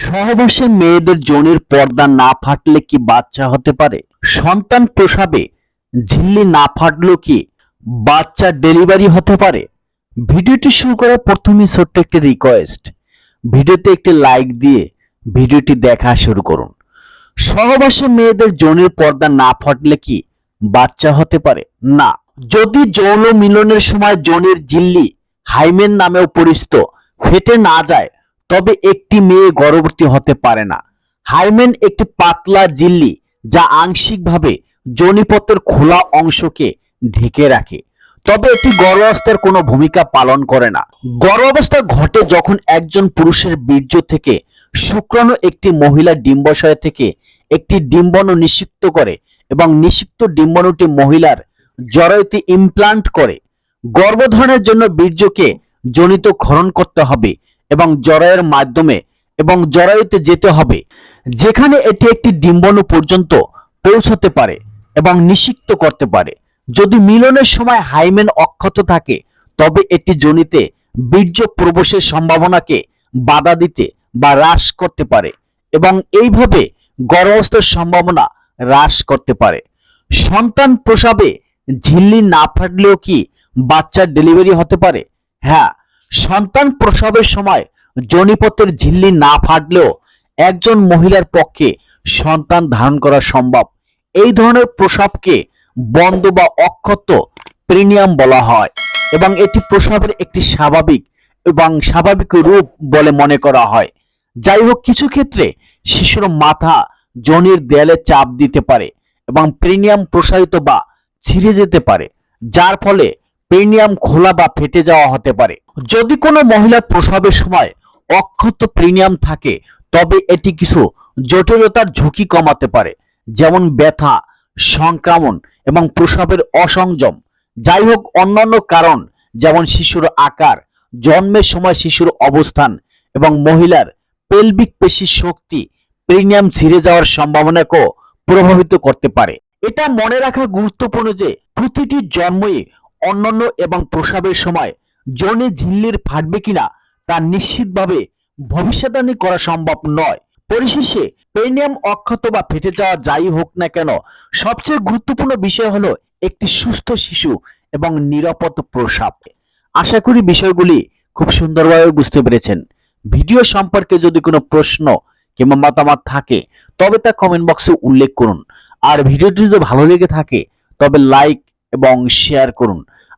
সহবাসে মেয়েদের যৌনের পর্দা না ফাটলে কি বাচ্চা হতে পারে? সন্তান প্রসাবে, ঝিল্লি না ফাটলেও কি বাচ্চা ডেলিভারি হতে পারে? ভিডিওটি শুরু করার প্রথমে ছোট্ট একটি রিকোয়েস্ট ভিডিওতে একটি লাইক দিয়ে ভিডিওটি দেখা শুরু করুন। সহবাসে মেয়েদের যৌনের পর্দা না ফাটলে কি বাচ্চা হতে পারে? না। যদি যৌন মিলনের সময় যৌনের ঝিল্লি হাইমেন নামেও পরিচিত, ফেটে না যায় তবে একটি মেয়ে গর্ভবতী হতে পারে না। হাইমেন একটি পাতলা জিল্লি যা আংশিকভাবে যোনিপথের খোলা অংশকে ঢেকে রাখে। তবে এটি গর্ভাবস্থার কোনো ভূমিকা পালন করে না। গর্ভাবস্থা ঘটে যখন একজন পুরুষের বীর্য থেকে শুক্রাণু একটি মহিলার ডিম্বাশয় থেকে একটি ডিম্বাণু নিষিক্ত করে এবং নিষিক্ত ডিম্বাণুটি মহিলার জরায়ুতে ইমপ্লান্ট করে। গর্ভধারণের জন্য বীর্যকে জনিত ক্ষরণ করতে হবে এবং জরায়ের মাধ্যমে এবং জরায়ুতে যেতে হবে। যেখানে এটি একটি ডিম্বাণু পর্যন্ত পৌঁছতে পারে এবং নিষিক্ত করতে পারে। যদি মিলনের সময় হাইমেন অক্ষত থাকে, তবে এটি জনিতে বীর্য প্রবেশের সম্ভাবনাকে বাধা দিতে বা হ্রাস করতে পারে এবং এইভাবে গর্ভাবস্থার সম্ভাবনা হ্রাস করতে পারে। সন্তান প্রসাবে ঝিল্লি না ফাটলেও কি বাচ্চার ডেলিভারি হতে পারে? হ্যাঁ সন্তান প্রসবের সময় জনিপথের ঝিল্লি না ফাটলেও একজন মহিলার পক্ষে সন্তান ধারণ করা সম্ভব। এই ধরনের প্রসবকে বন্ধ বা অক্ষত প্রিনিয়াম বলা হয় এবং এটি প্রসবের একটি স্বাভাবিক এবং স্বাভাবিক রূপ বলে মনে করা হয়। যাই হোক, কিছু ক্ষেত্রে শিশুর মাথা জনির দেয়ালে চাপ দিতে পারে এবং প্রিনিয়াম প্রসারিত বা ছিঁড়ে যেতে পারে, যার ফলে প্রিনিয়াম খোলা বা ফেটে যাওয়া হতে পারে। যদি কোনো মহিলার প্রসবের সময় অক্ষত প্রিনিয়াম থাকে, তবে এটি কিছু জটিলতার ঝুঁকি কমাতে পারে, যেমন ব্যথা, সংক্রমণ এবং প্রসবের অসংযম। যাই হোক, অন্যান্য কারণ যেমন শিশুর আকার, জন্মের সময় শিশুর অবস্থান এবং মহিলার পেলভিক পেশির শক্তি প্রিমিয়াম ছিঁড়ে যাওয়ার সম্ভাবনাকেও প্রভাবিত করতে পারে। এটা মনে রাখা গুরুত্বপূর্ণ যে প্রতিটি জন্মই অন্যান্য এবং প্রসাবের সময় যৌনে ঝিল্লির ফাটবে কিনা তা নিশ্চিতভাবে ভবিষ্যৎবাণী করা সম্ভব নয়। পরিশেষে পেনিয়াম অক্ষত বা ফেটে যাওয়া যাই হোক না কেন, সবচেয়ে গুরুত্বপূর্ণ বিষয় হলো একটি সুস্থ শিশু এবং নিরাপদ প্রসাব। আশা করি বিষয়গুলি খুব সুন্দরভাবে বুঝতে পেরেছেন। ভিডিও সম্পর্কে যদি কোনো প্রশ্ন কিংবা মতামত থাকে, তবে তা কমেন্ট বক্সে উল্লেখ করুন। আর ভিডিওটি যদি ভালো লেগে থাকে, তবে লাইক এবং শেয়ার করুন।